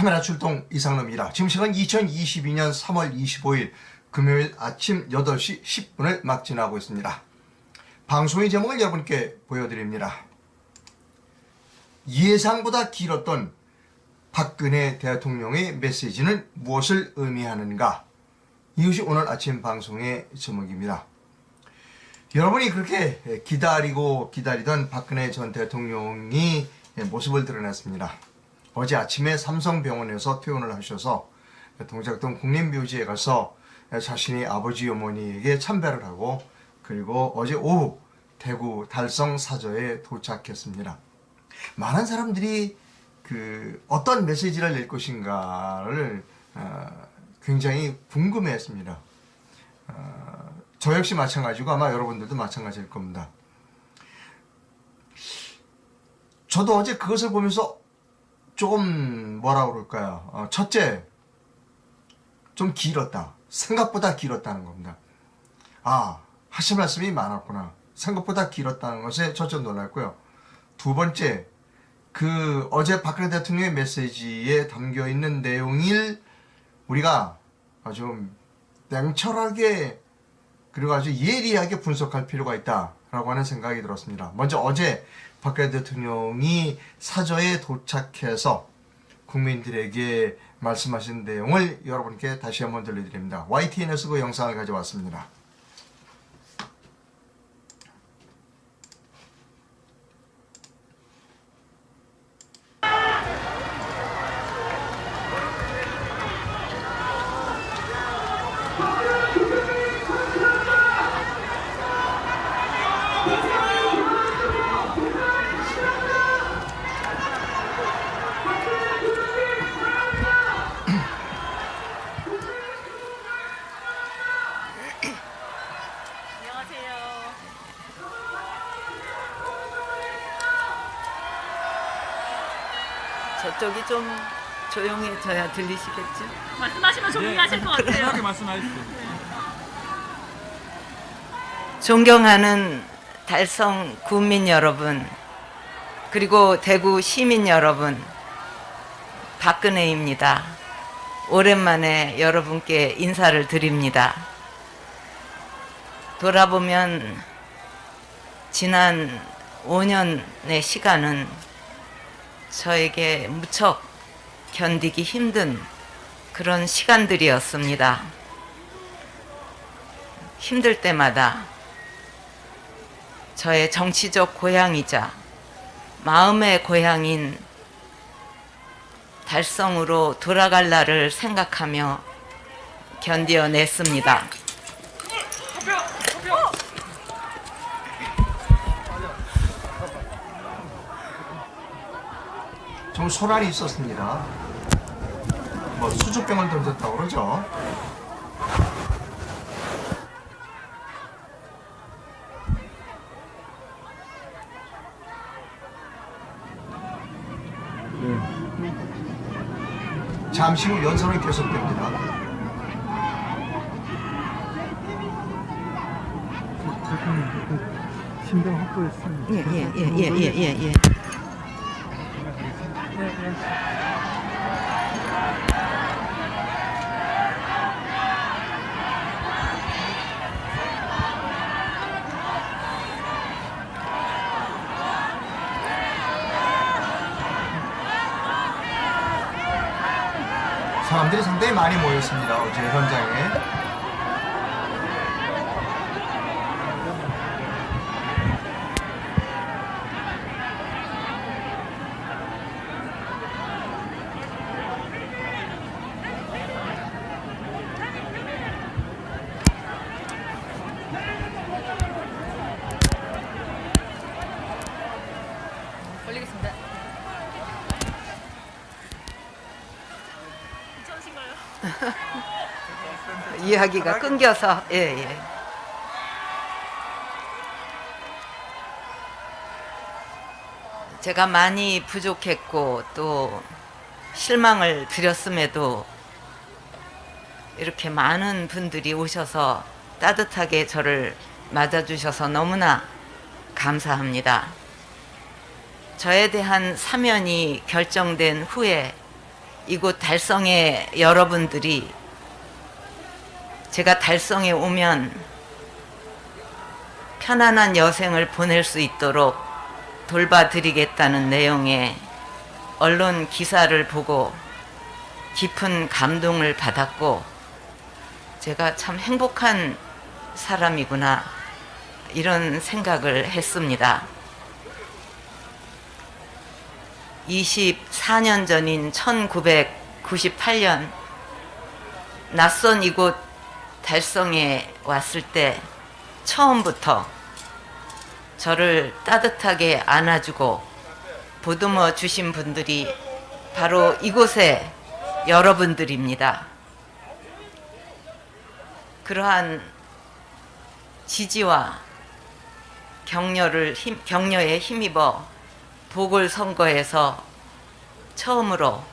카메라 출동 이상로입니다. 지금 시간 2022년 3월 25일 금요일 아침 8시 10분을 막 지나고 있습니다. 방송의 제목을 여러분께 보여드립니다. 예상보다 길었던 박근혜 대통령의 메시지는 무엇을 의미하는가? 이것이 오늘 아침 방송의 제목입니다. 여러분이 그렇게 기다리고 기다리던 박근혜 전 대통령이 모습을 드러냈습니다. 어제 아침에 삼성병원에서 퇴원을 하셔서 동작동 국립묘지에 가서 자신이 아버지 어머니에게 참배를 하고 그리고 어제 오후 대구 달성 사저에 도착했습니다. 많은 사람들이 그 어떤 메시지를 낼 것인가를 어, 굉장히 궁금해했습니다. 어, 저 역시 마찬가지고 아마 여러분들도 마찬가지일 겁니다. 저도 어제 그것을 보면서 조금 뭐라 그럴까요? 어, 첫째, 좀 길었다. 생각보다 길었다는 겁니다. 아, 하실 말씀이 많았구나. 생각보다 길었다는 것에 첫째 놀랐고요. 두 번째, 그 어제 박근혜 대통령의 메시지에 담겨 있는 내용을 우리가 아주 냉철하게 그리고 아주 예리하게 분석할 필요가 있다라고 하는 생각이 들었습니다. 먼저 어제 박근혜 대통령이 사저에 도착해서 국민들에게 말씀하신 내용을 여러분께 다시 한번 들려드립니다. YTN에서 그 영상을 가져왔습니다. 좀 조용해져야 들리시겠죠? 말씀하시면 조용히 하실 것 같아요. 편하게 말씀하십시오. 존경하는 달성 국민 여러분, 그리고 대구 시민 여러분, 박근혜입니다. 오랜만에 여러분께 인사를 드립니다. 돌아보면 지난 5년의 시간은 저에게 무척 견디기 힘든 그런 시간들이었습니다. 힘들 때마다 저의 정치적 고향이자 마음의 고향인 달성으로 돌아갈 날을 생각하며 견디어냈습니다. 좀 소란이 있었습니다. 뭐 수족병을 던졌다고 그러죠. 잠시 후 연설은 계속됩니다. 신병 확보했습니다. 예, 예, 예, 예, 예, 예, 예. 사람들이 상당히 많이 모였습니다. 어제 현장에. 올리겠습니다. 괜찮으신가요? 이야기가 끊겨서 예, 예. 제가 많이 부족했고 또 실망을 드렸음에도 이렇게 많은 분들이 오셔서 따뜻하게 저를 맞아주셔서 너무나 감사합니다. 저에 대한 사면이 결정된 후에 이곳 달성의 여러분들이 제가 달성에 오면 편안한 여생을 보낼 수 있도록 돌봐드리겠다는 내용의 언론 기사를 보고 깊은 감동을 받았고 제가 참 행복한 사람이구나 이런 생각을 했습니다. 24년 전인 1998년 낯선 이곳 달성에 왔을 때 처음부터 저를 따뜻하게 안아주고 보듬어 주신 분들이 바로 이곳의 여러분들입니다. 그러한 지지와 격려를 힘, 격려에 힘입어 보궐선거에서 처음으로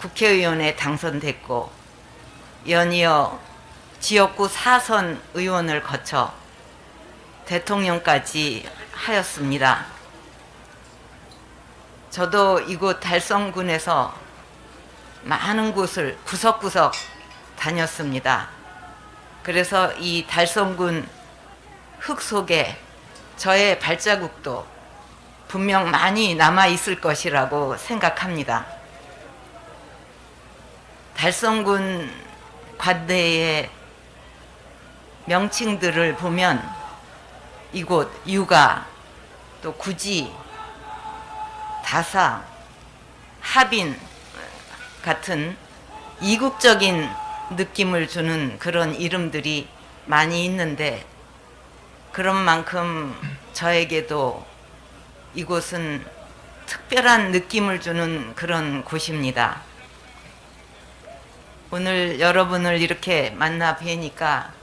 국회의원에 당선됐고 연이어 지역구 사선 의원을 거쳐 대통령까지 하였습니다. 저도 이곳 달성군에서 많은 곳을 구석구석 다녔습니다. 그래서 이 달성군 흙 속에 저의 발자국도 분명 많이 남아 있을 것이라고 생각합니다. 달성군 관내의 명칭들을 보면 이곳 유가 또 구지 다사 하빈 같은 이국적인 느낌을 주는 그런 이름들이 많이 있는데 그런 만큼 저에게도 이곳은 특별한 느낌을 주는 그런 곳입니다. 오늘 여러분을 이렇게 만나 뵈니까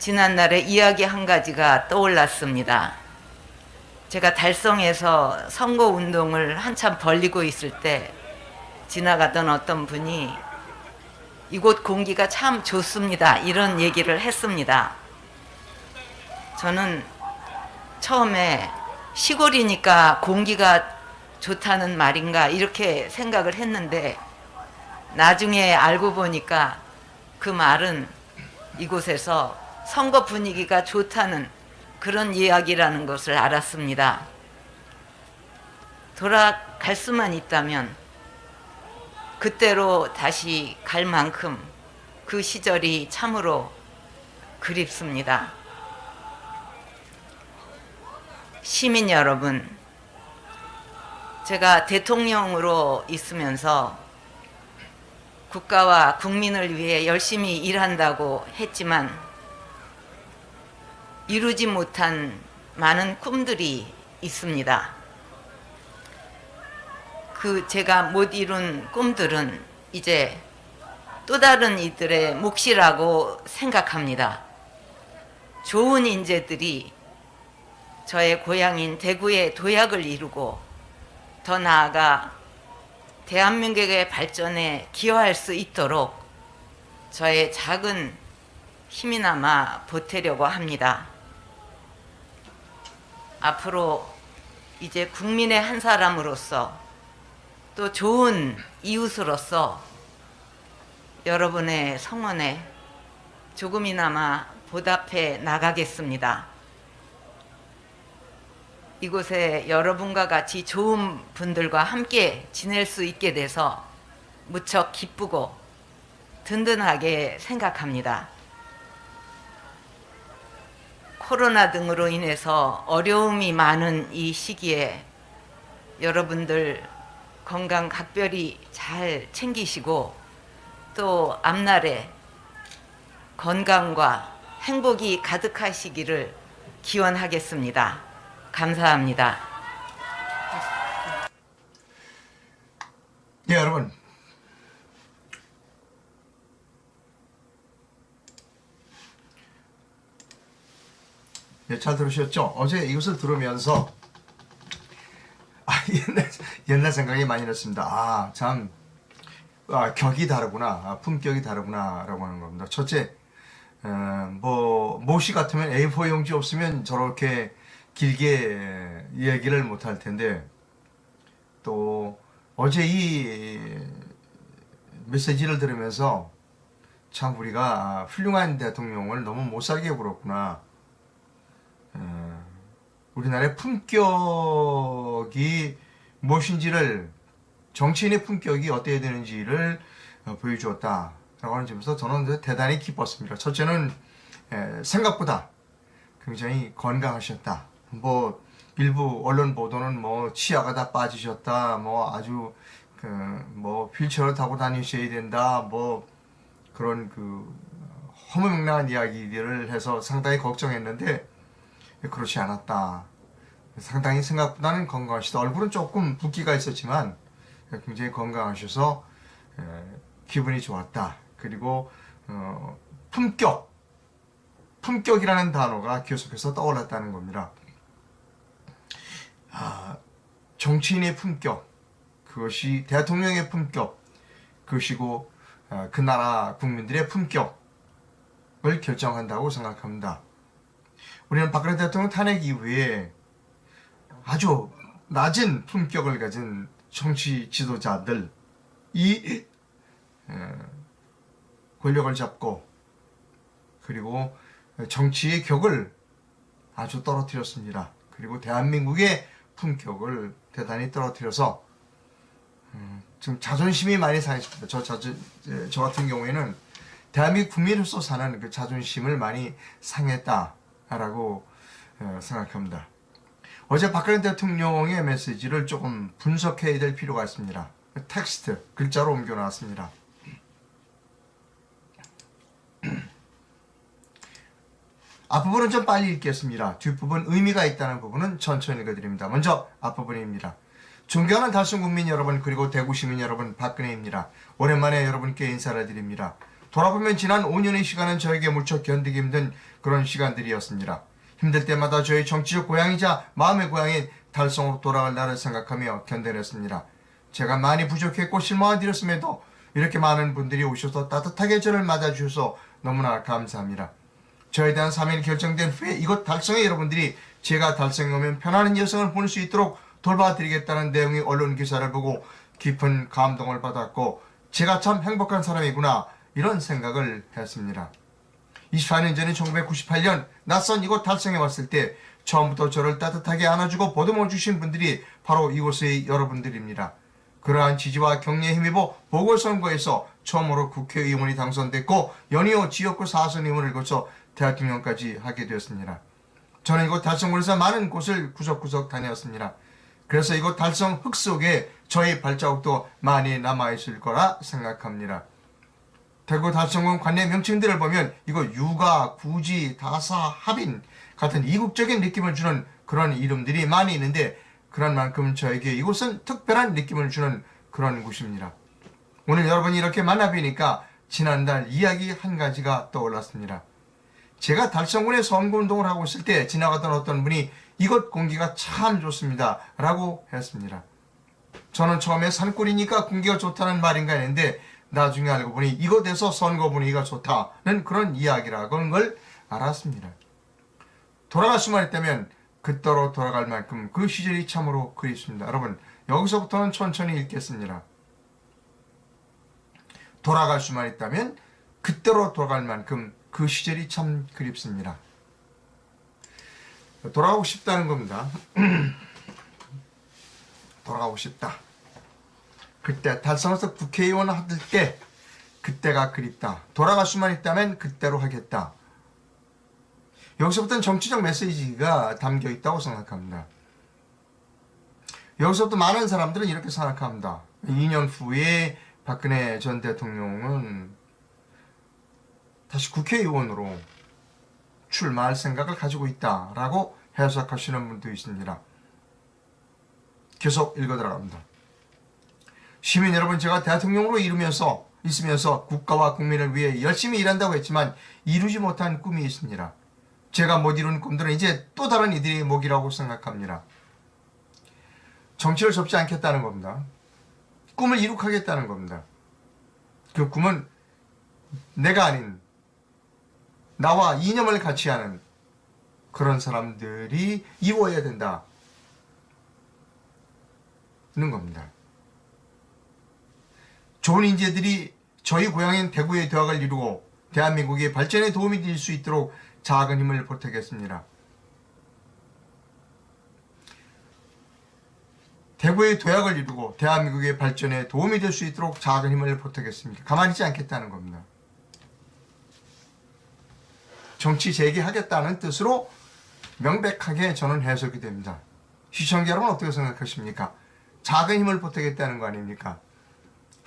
지난날의 이야기 한 가지가 떠올랐습니다. 제가 달성에서 선거 운동을 한참 벌리고 있을 때 지나가던 어떤 분이 이곳 공기가 참 좋습니다. 이런 얘기를 했습니다. 저는 처음에 시골이니까 공기가 좋다는 말인가 이렇게 생각을 했는데 나중에 알고 보니까 그 말은 이곳에서 선거 분위기가 좋다는 그런 이야기라는 것을 알았습니다. 돌아갈 수만 있다면 그때로 다시 갈 만큼 그 시절이 참으로 그립습니다. 시민 여러분, 제가 대통령으로 있으면서 국가와 국민을 위해 열심히 일한다고 했지만 이루지 못한 많은 꿈들이 있습니다. 그 제가 못 이룬 꿈들은 이제 또 다른 이들의 몫이라고 생각합니다. 좋은 인재들이 저의 고향인 대구의 도약을 이루고 더 나아가 대한민국의 발전에 기여할 수 있도록 저의 작은 힘이나마 보태려고 합니다. 앞으로 이제 국민의 한 사람으로서 또 좋은 이웃으로서 여러분의 성원에 조금이나마 보답해 나가겠습니다. 이곳에 여러분과 같이 좋은 분들과 함께 지낼 수 있게 돼서 무척 기쁘고 든든하게 생각합니다. 코로나 등으로 인해서 어려움이 많은 이 시기에 여러분들 건강 각별히 잘 챙기시고 또 앞날에 건강과 행복이 가득하시기를 기원하겠습니다. 감사합니다. 네, 여러분. 네, 잘 들으셨죠? 어제 이것을 들으면서 아, 옛날, 옛날 생각이 많이 났습니다. 아, 참, 아, 격이 다르구나. 아, 품격이 다르구나. 라고 하는 겁니다. 첫째, 어, 뭐, 모시 같으면 A4 용지 없으면 저렇게 길게 얘기를 못 할 텐데, 또, 어제 이 메시지를 들으면서 참 우리가 훌륭한 대통령을 너무 못 살게 굴었구나. 어, 우리나라의 품격이 무엇인지를 정치인의 품격이 어때야 되는지를 어, 보여주었다라고 하는 점에서 저는 대단히 기뻤습니다. 첫째는 에, 생각보다 굉장히 건강하셨다. 뭐 일부 언론 보도는 뭐 치아가 다 빠지셨다. 뭐 아주 그 뭐 휠체어를 타고 다니셔야 된다. 뭐 그런 그 허무맹랑한 이야기들을 해서 상당히 걱정했는데 그렇지 않았다. 상당히 생각보다는 건강하시다. 얼굴은 조금 붓기가 있었지만 굉장히 건강하셔서 에, 기분이 좋았다. 그리고 어, 품격, 품격이라는 단어가 계속해서 떠올랐다는 겁니다. 아, 정치인의 품격, 그것이 대통령의 품격, 그것이고 어, 그 나라 국민들의 품격을 결정한다고 생각합니다. 우리는 박근혜 대통령 탄핵 이후에 아주 낮은 품격을 가진 정치 지도자들이 에, 권력을 잡고 그리고 정치의 격을 아주 떨어뜨렸습니다. 그리고 대한민국의 품격을 대단히 떨어뜨려서 음, 지금 자존심이 많이 상했습니다. 저, 자주, 저 같은 경우에는 대한민국 국민으로서 사는 그 자존심을 많이 상했다 라고 어, 생각합니다. 어제 박근혜 대통령의 메시지를 조금 분석해야 될 필요가 있습니다. 텍스트, 글자로 옮겨놨습니다. 앞부분은 좀 빨리 읽겠습니다. 뒷부분 의미가 있다는 부분은 천천히 읽어드립니다. 먼저 앞부분입니다. 존경하는 달성 국민 여러분 그리고 대구 시민 여러분 박근혜입니다. 오랜만에 여러분께 인사를 드립니다. 돌아보면 지난 5년의 시간은 저에게 무척 견디기 힘든 그런 시간들이었습니다. 힘들 때마다 저의 정치적 고향이자 마음의 고향인 달성으로 돌아갈 날을 생각하며 견뎌냈습니다. 제가 많이 부족했고 실망을 드렸음에도 이렇게 많은 분들이 오셔서 따뜻하게 저를 맞아주셔서 너무나 감사합니다. 저에 대한 사면이 결정된 후에 이곳 달성에 여러분들이 제가 달성에 오면 편안한 여성을 보낼 수 있도록 돌봐드리겠다는 내용의 언론 기사를 보고 깊은 감동을 받았고 제가 참 행복한 사람이구나 이런 생각을 했습니다. 24년 전인 1998년 낯선 이곳 달성에 왔을 때 처음부터 저를 따뜻하게 안아주고 보듬어 주신 분들이 바로 이곳의 여러분들입니다. 그러한 지지와 격려에 힘입어 보궐선거에서 처음으로 국회의원이 당선됐고 연이어 지역구 사선 의원을 거쳐 대통령까지 하게 되었습니다. 저는 이곳 달성군에서 많은 곳을 구석구석 다녔습니다. 그래서 이곳 달성 흙 속에 저의 발자국도 많이 남아있을 거라 생각합니다. 대구 달성군 관내 명칭들을 보면 이거 육아, 구지, 다사, 합인 같은 이국적인 느낌을 주는 그런 이름들이 많이 있는데 그런 만큼 저에게 이곳은 특별한 느낌을 주는 그런 곳입니다. 오늘 여러분이 이렇게 만나뵈니까 지난달 이야기 한 가지가 떠올랐습니다. 제가 달성군에 선거운동을 하고 있을 때 지나가던 어떤 분이 이곳 공기가 참 좋습니다. 라고 했습니다. 저는 처음에 산골이니까 공기가 좋다는 말인가 했는데 나중에 알고 보니 이곳에서 선거 분위기가 좋다는 그런 이야기라는 걸 알았습니다. 돌아갈 수만 있다면 그때로 돌아갈 만큼 그 시절이 참으로 그립습니다. 여러분 여기서부터는 천천히 읽겠습니다. 돌아갈 수만 있다면 그때로 돌아갈 만큼 그 시절이 참 그립습니다. 돌아가고 싶다는 겁니다. 돌아가고 싶다. 그때 달성에서 국회의원 할때 그때가 그립다. 돌아갈 수만 있다면 그때로 하겠다. 여기서부터는 정치적 메시지가 담겨 있다고 생각합니다. 여기서부터 많은 사람들은 이렇게 생각합니다. 2년 후에 박근혜 전 대통령은 다시 국회의원으로 출마할 생각을 가지고 있다라고 해석하시는 분도 있습니다. 계속 읽어 들어갑니다. 시민 여러분, 제가 대통령으로 이루면서 있으면서 국가와 국민을 위해 열심히 일한다고 했지만 이루지 못한 꿈이 있습니다. 제가 못 이룬 꿈들은 이제 또 다른 이들의 목이라고 생각합니다. 정치를 접지 않겠다는 겁니다. 꿈을 이룩하겠다는 겁니다. 그 꿈은 내가 아닌 나와 이념을 같이 하는 그런 사람들이 이루어야 된다 는 겁니다. 좋은 인재들이 저희 고향인 대구의 대학을 이루고 대한민국의 발전에 도움이 될 수 있도록 작은 힘을 보태겠습니다. 대구의 도약을 이루고 대한민국의 발전에 도움이 될 수 있도록 작은 힘을 보태겠습니다. 가만히 있지 않겠다는 겁니다. 정치 재개하겠다는 뜻으로 명백하게 저는 해석이 됩니다. 시청자 여러분 어떻게 생각하십니까? 작은 힘을 보태겠다는 거 아닙니까?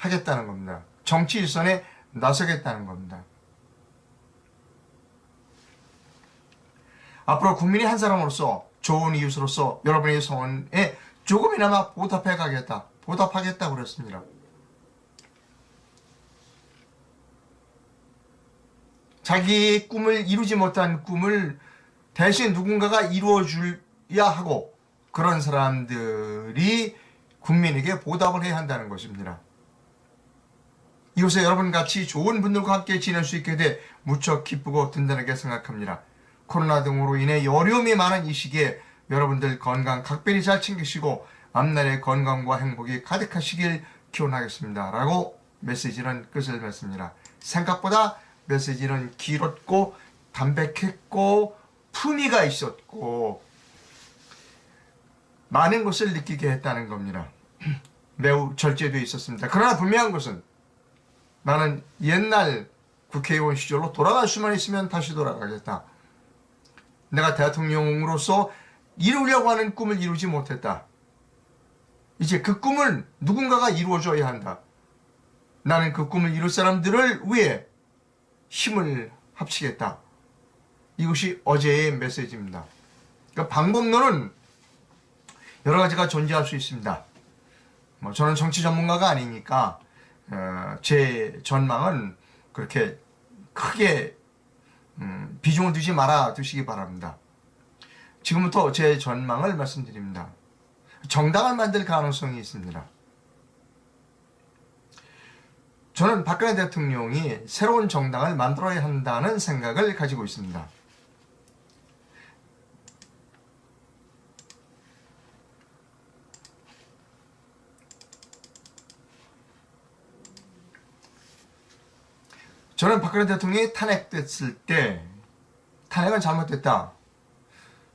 하겠다는 겁니다. 정치 일선에 나서겠다는 겁니다. 앞으로 국민이 한 사람으로서 좋은 이웃으로서 여러분의 소원에 조금이나마 보답해 가겠다. 보답하겠다고 그랬습니다. 자기의 꿈을 이루지 못한 꿈을 대신 누군가가 이루어줘야 하고 그런 사람들이 국민에게 보답을 해야 한다는 것입니다. 이곳에 여러분 같이 좋은 분들과 함께 지낼 수 있게 돼 무척 기쁘고 든든하게 생각합니다. 코로나 등으로 인해 어려움이 많은 이 시기에 여러분들 건강 각별히 잘 챙기시고 앞날의 건강과 행복이 가득하시길 기원하겠습니다. 라고 메시지는 끝을 맺습니다. 생각보다 메시지는 길었고 담백했고 품위가 있었고 많은 것을 느끼게 했다는 겁니다. 매우 절제되어 있었습니다. 그러나 분명한 것은 나는 옛날 국회의원 시절로 돌아갈 수만 있으면 다시 돌아가겠다. 내가 대통령으로서 이루려고 하는 꿈을 이루지 못했다. 이제 그 꿈을 누군가가 이루어줘야 한다. 나는 그 꿈을 이룰 사람들을 위해 힘을 합치겠다. 이것이 어제의 메시지입니다. 그러니까 방법론은 여러 가지가 존재할 수 있습니다. 뭐 저는 정치 전문가가 아니니까 어, 제 전망은 그렇게 크게 음, 비중을 두지 말아 두시기 바랍니다. 지금부터 제 전망을 말씀드립니다. 정당을 만들 가능성이 있습니다. 저는 박근혜 대통령이 새로운 정당을 만들어야 한다는 생각을 가지고 있습니다. 저는 박근혜 대통령이 탄핵됐을 때 탄핵은 잘못됐다.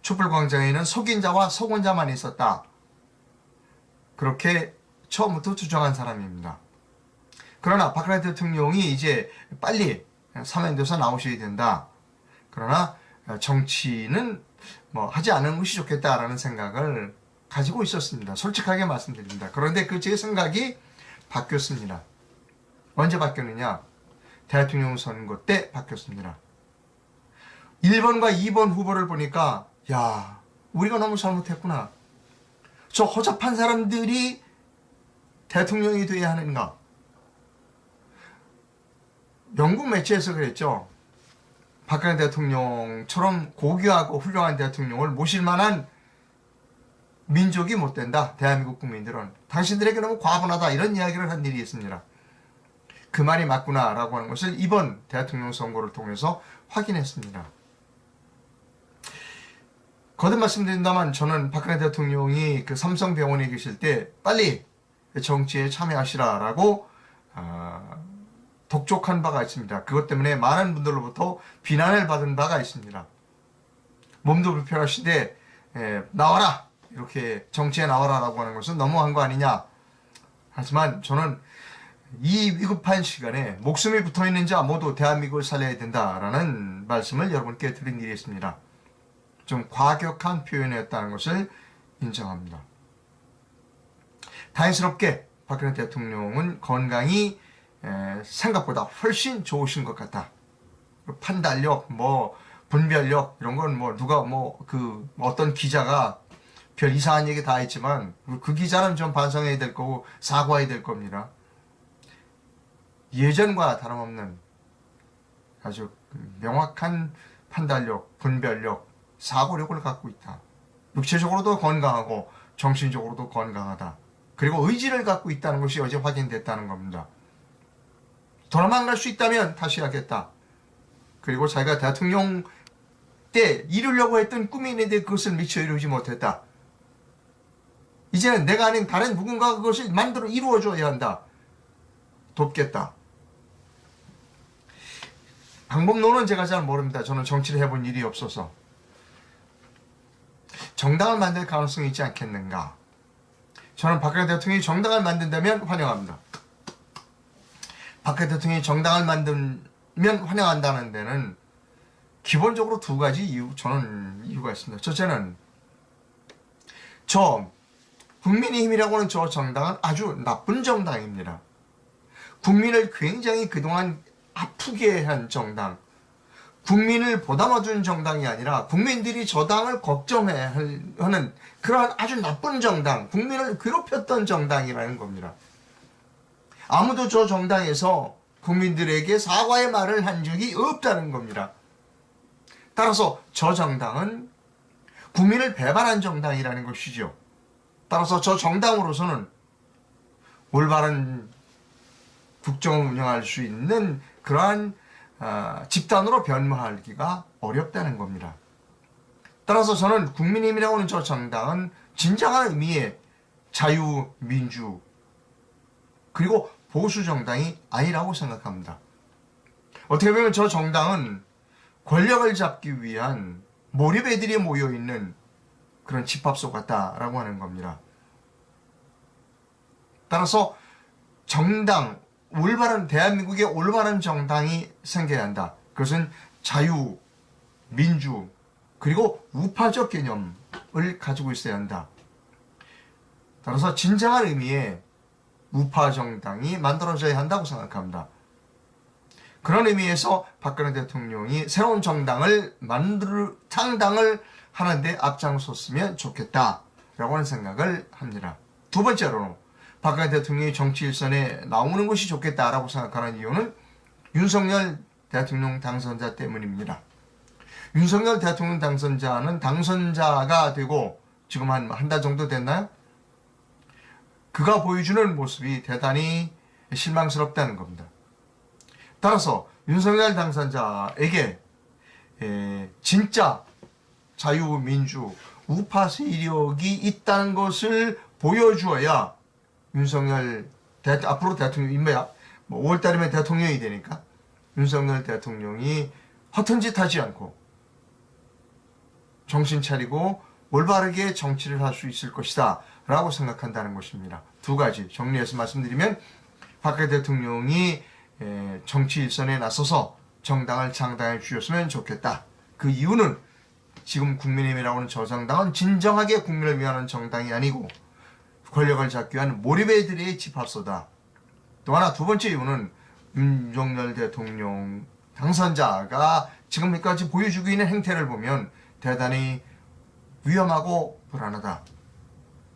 촛불광장에는 속인 자와 속은 자만 있었다. 그렇게 처음부터 주장한 사람입니다. 그러나 박근혜 대통령이 이제 빨리 사면돼서 나오셔야 된다. 그러나 정치는 뭐 하지 않은 것이 좋겠다라는 생각을 가지고 있었습니다. 솔직하게 말씀드립니다. 그런데 그 제 생각이 바뀌었습니다. 언제 바뀌었느냐? 대통령 선거 때 바뀌었습니다. 1번과 2번 후보를 보니까 야 우리가 너무 잘못했구나. 저 허접한 사람들이 대통령이 돼야 하는가? 영국 매체에서 그랬죠. 박근혜 대통령처럼 고귀하고 훌륭한 대통령을 모실 만한 민족이 못 된다. 대한민국 국민들은 당신들에게 너무 과분하다 이런 이야기를 한 일이 있습니다. 그 말이 맞구나라고 하는 것을 이번 대통령 선거를 통해서 확인했습니다. 거듭 말씀드린다면 저는 박근혜 대통령이 그 삼성병원에 계실 때 빨리 정치에 참여하시라라고 어, 독촉한 바가 있습니다. 그것 때문에 많은 분들로부터 비난을 받은 바가 있습니다. 몸도 불편하신데 에, 나와라 이렇게 정치에 나와라라고 하는 것은 너무한 거 아니냐. 하지만 저는 이 위급한 시간에 목숨이 붙어 있는 자 모두 대한민국을 살려야 된다라는 말씀을 여러분께 드린 일이 있습니다. 좀 과격한 표현이었다는 것을 인정합니다. 다행스럽게 박근혜 대통령은 건강이 에, 생각보다 훨씬 좋으신 것 같다. 판단력, 뭐 분별력 이런 건 뭐 누가 뭐 그 어떤 기자가 별 이상한 얘기 다 했지만 그 기자는 좀 반성해야 될 거고 사과해야 될 겁니다. 예전과 다름없는 아주 명확한 판단력, 분별력, 사고력을 갖고 있다. 육체적으로도 건강하고 정신적으로도 건강하다. 그리고 의지를 갖고 있다는 것이 어제 확인됐다는 겁니다. 도망갈 수 있다면 다시 하겠다. 그리고 자기가 대통령 때 이루려고 했던 꿈이 있는데 그것을 미처 이루지 못했다. 이제는 내가 아닌 다른 누군가가 그것을 만들어 이루어줘야 한다. 돕겠다. 방법론은 제가 잘 모릅니다. 저는 정치를 해본 일이 없어서. 정당을 만들 가능성이 있지 않겠는가. 저는 박근혜 대통령이 정당을 만든다면 환영합니다. 박근혜 대통령이 정당을 만들면 환영한다는 데는 기본적으로 두 가지 이유, 저는 이유가 있습니다. 첫째는 저 국민의힘이라고 하는 저 정당은 아주 나쁜 정당입니다. 국민을 굉장히 그동안 아프게 한 정당, 국민을 보담아준 정당이 아니라 국민들이 저 당을 걱정해 하는 그러한 아주 나쁜 정당, 국민을 괴롭혔던 정당이라는 겁니다. 아무도 저 정당에서 국민들에게 사과의 말을 한 적이 없다는 겁니다. 따라서 저 정당은 국민을 배반한 정당이라는 것이죠. 따라서 저 정당으로서는 올바른 국정을 운영할 수 있는 그러한 아, 집단으로 변모하기가 어렵다는 겁니다. 따라서 저는 국민의힘이라고 하는 저 정당은 진정한 의미의 자유, 민주, 그리고 보수 정당이 아니라고 생각합니다. 어떻게 보면 저 정당은 권력을 잡기 위한 몰입애들이 모여 있는 그런 집합소 같다라고 하는 겁니다. 따라서 정당, 올바른 대한민국의 올바른 정당이 생겨야 한다. 그것은 자유, 민주, 그리고 우파적 개념을 가지고 있어야 한다. 따라서 진정한 의미의 우파 정당이 만들어져야 한다고 생각합니다. 그런 의미에서 박근혜 대통령이 새로운 정당을 만들 창당을 하는데 앞장섰으면 좋겠다라고 하는 생각을 합니다. 두 번째로는 박근혜 대통령이 정치 일선에 나오는 것이 좋겠다라고 생각하는 이유는 윤석열 대통령 당선자 때문입니다. 윤석열 대통령 당선자는 당선자가 되고 지금 한 한 달 정도 됐나요? 그가 보여주는 모습이 대단히 실망스럽다는 겁니다. 따라서 윤석열 당선자에게 에, 진짜 자유민주 우파 세력이 있다는 것을 보여주어야 윤석열 대, 앞으로 대통령 인매야 뭐 5월달이면 대통령이 되니까 윤석열 대통령이 허튼 짓 하지 않고 정신 차리고 올바르게 정치를 할 수 있을 것이다 라고 생각한다는 것입니다. 두 가지 정리해서 말씀드리면 박근혜 대통령이 에, 정치 일선에 나서서 정당을 창당해 주셨으면 좋겠다. 그 이유는 지금 국민의힘이라고 하는 저 정당은 진정하게 국민을 위하는 정당이 아니고 권력을 잡기 위한 몰입애들의 집합소다. 또 하나 두 번째 이유는 윤석열 대통령 당선자가 지금까지 보여주고 있는 행태를 보면 대단히 위험하고 불안하다.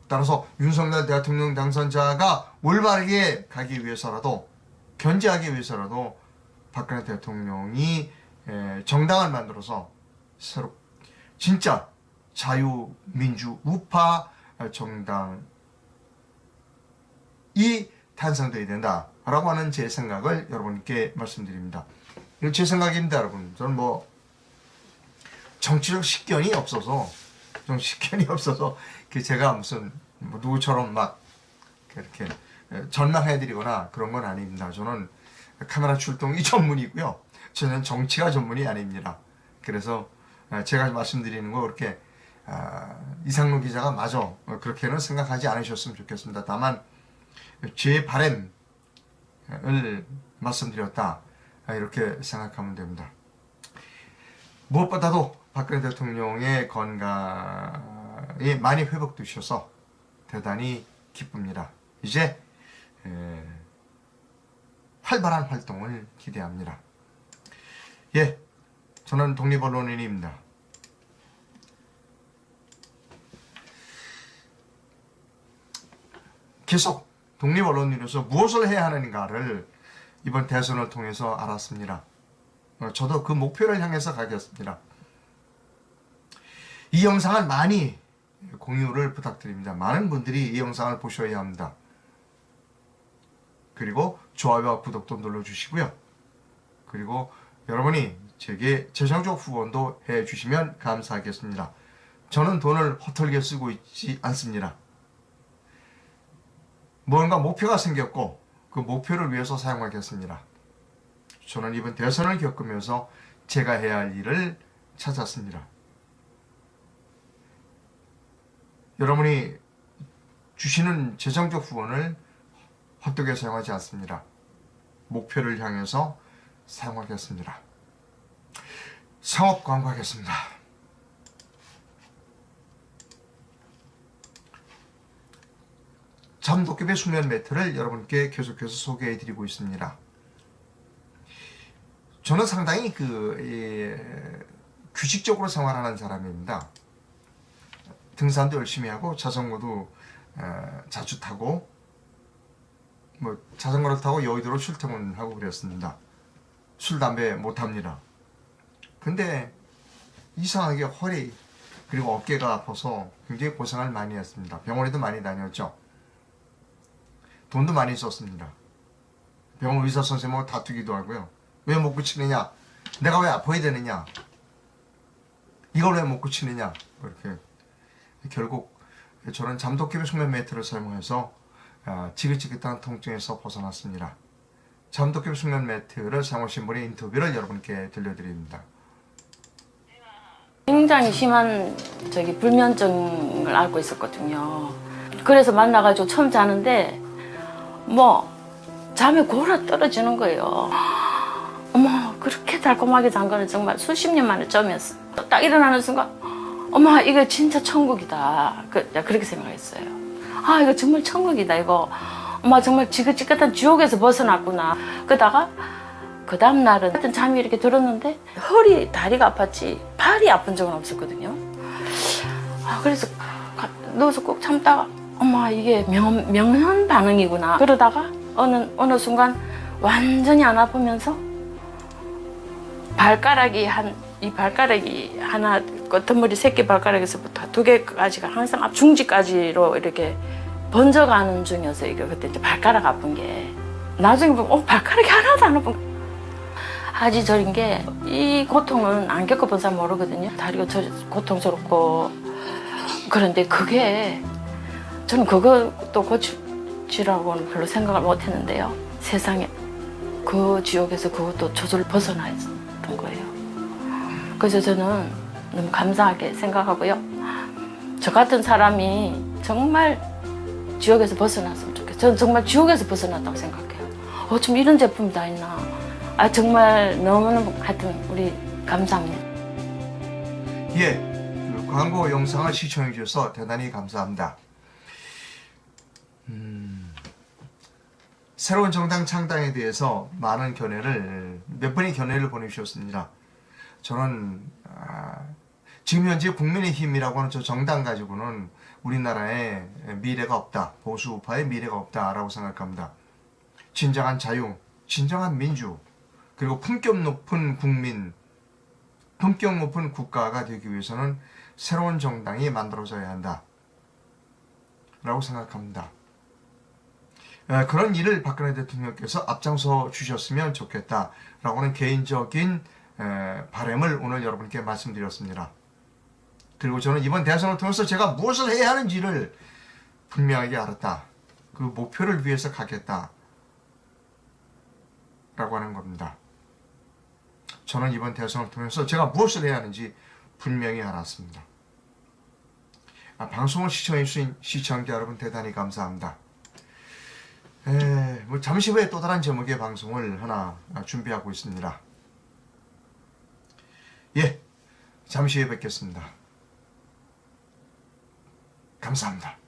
따라서 윤석열 대통령 당선자가 올바르게 가기 위해서라도 견제하기 위해서라도 박근혜 대통령이 에, 정당을 만들어서 새로 진짜 자유민주 우파 정당 이 탄생돼야 된다라고 하는 제 생각을 여러분께 말씀드립니다. 제 생각입니다, 여러분. 저는 뭐 정치적 식견이 없어서 좀 식견이 없어서 그 제가 무슨 뭐 누구처럼 막 이렇게 전망해드리거나 그런 건 아닙니다. 저는 카메라 출동이 전문이고요. 저는 정치가 전문이 아닙니다. 그래서 제가 말씀드리는 거 그렇게 아, 이상로 기자가 마저 그렇게는 생각하지 않으셨으면 좋겠습니다. 다만 제 바램을 말씀드렸다 이렇게 생각하면 됩니다. 무엇보다도 박근혜 대통령의 건강이 많이 회복되셔서 대단히 기쁩니다. 이제 에, 활발한 활동을 기대합니다. 예, 저는 독립언론인입니다. 계속 독립 언론인으로서 무엇을 해야 하는가를 이번 대선을 통해서 알았습니다. 어, 저도 그 목표를 향해서 가겠습니다. 이 영상을 많이 공유를 부탁드립니다. 많은 분들이 이 영상을 보셔야 합니다. 그리고 좋아요와 구독도 눌러주시고요. 그리고 여러분이 제게 재정적 후원도 해주시면 감사하겠습니다. 저는 돈을 허털게 쓰고 있지 않습니다. 무언가 목표가 생겼고 그 목표를 위해서 사용하겠습니다. 저는 이번 대선을 겪으면서 제가 해야 할 일을 찾았습니다. 여러분이 주시는 재정적 후원을 헛되게 사용하지 않습니다. 목표를 향해서 사용하겠습니다. 상업 광고하겠습니다. 잠도깨비 수면 매트를 여러분께 계속해서 소개해 드리고 있습니다. 저는 상당히 그 예, 규칙적으로 생활하는 사람입니다. 등산도 열심히 하고 자전거도 어, 자주 타고 뭐 자전거를 타고 여의도로 출퇴근하고 그랬습니다. 술 담배 못 합니다. 근데 이상하게 허리 그리고 어깨가 아파서 굉장히 고생을 많이 했습니다. 병원에도 많이 다녔죠. 돈도 많이 썼습니다. 병원 의사 선생님하고 다투기도 하고요. 왜 못 고치느냐? 내가 왜 아파야 되느냐? 이걸 왜 못 고치느냐? 이렇게 결국 저는 잠도깨비 수면 매트를 사용해서 아, 지긋지긋한 통증에서 벗어났습니다. 잠도깨비 수면 매트를 사용하신 분의 인터뷰를 여러분께 들려드립니다. 굉장히 심한 저기 불면증을 앓고 있었거든요. 그래서 만나가지고 처음 자는데 뭐 잠이 골아 떨어지는 거예요. 어머 그렇게 달콤하게 잔 거는 정말 수십 년 만에 처음이었어. 딱 일어나는 순간 어머 이거 진짜 천국이다. 그, 그렇게 생각했어요. 아 이거 정말 천국이다 이거. 엄마 정말 지긋지긋한 지옥에서 벗어났구나. 그러다가 그 다음 날은 하여튼 잠이 이렇게 들었는데 허리 다리가 아팠지 발이 아픈 적은 없었거든요. 아 그래서 가- 누워서 꼭 참다가 엄마 이게 명, 명현 반응이구나. 그러다가 어느 어느 순간 완전히 안 아프면서 발가락이 한 이 발가락이 하나 끝머리 새끼 발가락에서부터 두 개까지가 항상 앞 중지까지로 이렇게 번져가는 중이어서 이게 그때 이제 발가락 아픈 게 나중에 보면 어 발가락이 하나도 안 아픈 하지 저린 게 이 고통은 안 겪어본 사람 모르거든요. 다리가 저 고통스럽고 그런데 그게 저는 그것도 고치라고는 별로 생각을 못 했는데요. 세상에 그 지옥에서 그것도 저절로 벗어나던 거예요. 그래서 저는 너무 감사하게 생각하고요. 저 같은 사람이 정말 지옥에서 벗어났으면 좋겠어요. 저는 정말 지옥에서 벗어났다고 생각해요. 어, 좀 이런 제품이 다 있나. 아, 정말 너무너무 하여튼 우리 감사합니다. 예, 그 광고 영상을 시청해 주셔서 대단히 감사합니다. 음, 새로운 정당 창당에 대해서 많은 견해를 몇 번의 견해를 보내주셨습니다. 저는 아, 지금 현재 국민의힘이라고 하는 저 정당 가지고는 우리나라에 미래가 없다, 보수 우파의 미래가 없다라고 생각합니다. 진정한 자유, 진정한 민주, 그리고 품격 높은 국민, 품격 높은 국가가 되기 위해서는 새로운 정당이 만들어져야 한다. 라고 생각합니다. 에, 그런 일을 박근혜 대통령께서 앞장서 주셨으면 좋겠다라고 하는 개인적인 에, 바람을 오늘 여러분께 말씀드렸습니다. 그리고 저는 이번 대선을 통해서 제가 무엇을 해야 하는지를 분명하게 알았다. 그 목표를 위해서 가겠다. 라고 하는 겁니다. 저는 이번 대선을 통해서 제가 무엇을 해야 하는지 분명히 알았습니다. 아, 방송을 시청해 주신 시청자 여러분 대단히 감사합니다. 에, 뭐 잠시 후에 또 다른 제목의 방송을 하나 아, 준비하고 있습니다. 예, 잠시 후에 뵙겠습니다. 감사합니다.